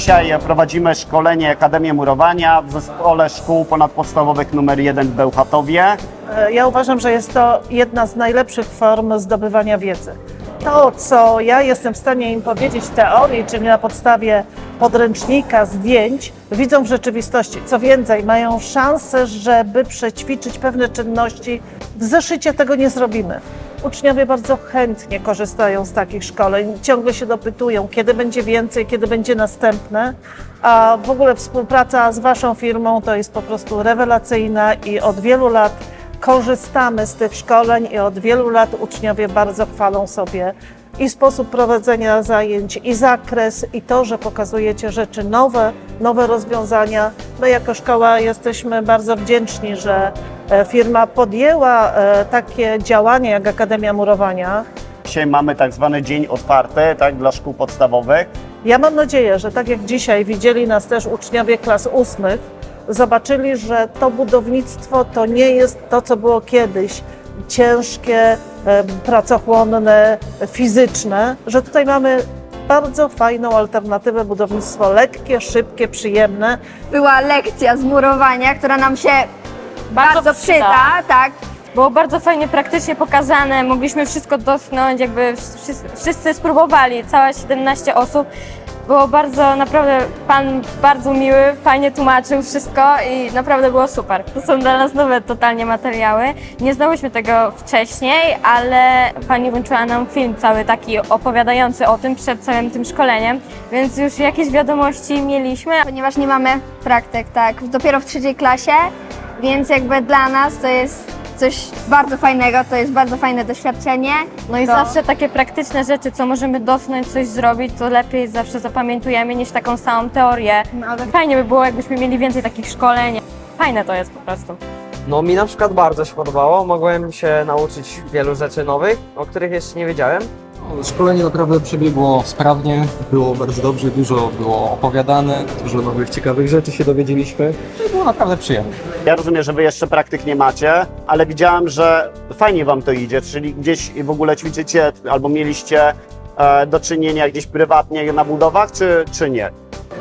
Dzisiaj prowadzimy szkolenie Akademię Murowania w Zespole Szkół Ponadpodstawowych nr 1 w Bełchatowie. E, Ja uważam, że jest to jedna z najlepszych form zdobywania wiedzy. To, co ja jestem w stanie im powiedzieć w teorii, czyli na podstawie podręcznika, zdjęć, widzą w rzeczywistości. Co więcej, mają szansę, żeby przećwiczyć pewne czynności. W zeszycie tego nie zrobimy. Uczniowie bardzo chętnie korzystają z takich szkoleń, ciągle się dopytują, kiedy będzie więcej, kiedy będzie następne. A w ogóle współpraca z Waszą firmą to jest po prostu rewelacyjna i od wielu lat korzystamy z tych szkoleń i od wielu lat uczniowie bardzo chwalą sobie i sposób prowadzenia zajęć, i zakres, i to, że pokazujecie rzeczy nowe, nowe rozwiązania. My jako szkoła jesteśmy bardzo wdzięczni, że firma podjęła e, takie działania jak Akademia Murowania. Dzisiaj mamy tak zwany dzień otwarty tak, dla szkół podstawowych. Ja mam nadzieję, że tak jak dzisiaj widzieli nas też uczniowie klas ósmych, zobaczyli, że to budownictwo to nie jest to, co było kiedyś ciężkie, em, pracochłonne, fizyczne, że tutaj mamy bardzo fajną alternatywę, budownictwo lekkie, szybkie, przyjemne. była lekcja z murowania, która nam się Bardzo bardzo, przyda. przyda, tak. Było bardzo fajnie praktycznie pokazane, mogliśmy wszystko dotknąć, jakby wszyscy, wszyscy spróbowali, całe 17 osób. Było bardzo, naprawdę pan bardzo miły, fajnie tłumaczył wszystko i naprawdę było super. To są dla nas nowe totalnie materiały. Nie znałyśmy tego wcześniej, ale pani włączyła nam film cały taki opowiadający o tym przed całym tym szkoleniem, więc już jakieś wiadomości mieliśmy. Ponieważ nie mamy praktyk, tak, dopiero w trzeciej klasie, więc jakby dla nas to jest coś bardzo fajnego, to jest bardzo fajne doświadczenie. No i To- zawsze takie praktyczne rzeczy, co możemy dotknąć, coś zrobić, to lepiej zawsze zapamiętujemy niż taką samą teorię. No, ale Fajnie by było, jakbyśmy mieli więcej takich szkoleń. Fajne to jest po prostu. No mi na przykład bardzo się podobało. Mogłem się nauczyć wielu rzeczy nowych, o których jeszcze nie wiedziałem. Szkolenie naprawdę przebiegło sprawnie, było bardzo dobrze, dużo było opowiadane, dużo nowych, ciekawych rzeczy się dowiedzieliśmy i było naprawdę przyjemnie. Ja rozumiem, że wy jeszcze praktyk nie macie, ale widziałem, że fajnie wam to idzie, czyli gdzieś w ogóle ćwiczycie albo mieliście e, do czynienia gdzieś prywatnie na budowach, czy, czy nie?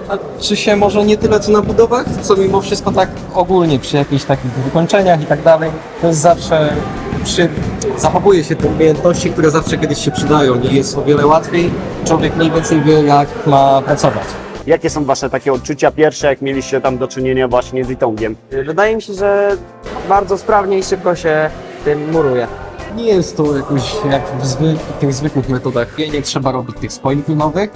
A czy się może nie tyle co na budowach, co mimo wszystko tak ogólnie przy jakichś takich wykończeniach i tak dalej, to jest zawsze, przy, zachowuje się te umiejętności, które zawsze kiedyś się przydają i jest o wiele łatwiej, człowiek mniej więcej wie jak ma pracować. Jakie są wasze takie odczucia pierwsze, jak mieliście tam do czynienia właśnie z Itongiem? Wydaje mi się, że bardzo sprawnie i szybko się tym muruje. Nie jest to jakoś jak w zwy, tych zwykłych metodach, nie, nie trzeba robić tych spoili filmowych,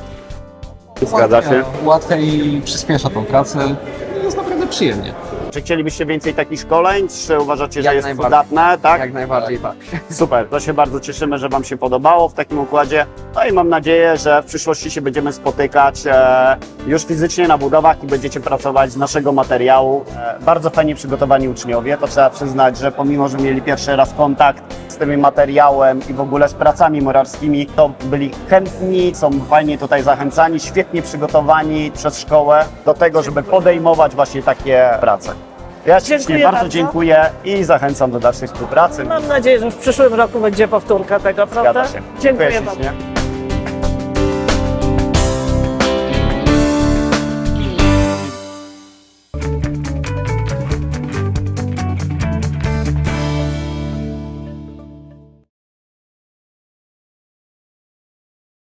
Zgadza się. Łatwiej przyspiesza tą pracę jest naprawdę przyjemnie. Czy chcielibyście więcej takich szkoleń? Czy uważacie, że Jak jest najbardziej. podatne? Tak? Jak najbardziej tak. Super, to się bardzo cieszymy, że Wam się podobało w takim układzie. No i mam nadzieję, że w przyszłości się będziemy spotykać e, już fizycznie na budowach i będziecie pracować z naszego materiału. E, bardzo fajnie przygotowani uczniowie, to trzeba przyznać, że pomimo, że mieli pierwszy raz kontakt z tym materiałem i w ogóle z pracami murarskimi, to byli chętni, są fajnie tutaj zachęcani, świetnie przygotowani przez szkołę do tego, żeby podejmować właśnie takie prace. Ja ślicznie Dziękuję bardzo bardzo. dziękuję i zachęcam do dalszej współpracy. Mam nadzieję, że w przyszłym roku będzie powtórka tego, prawda? Zgadza się. Dziękuję Dziękuję bardzo. ślicznie.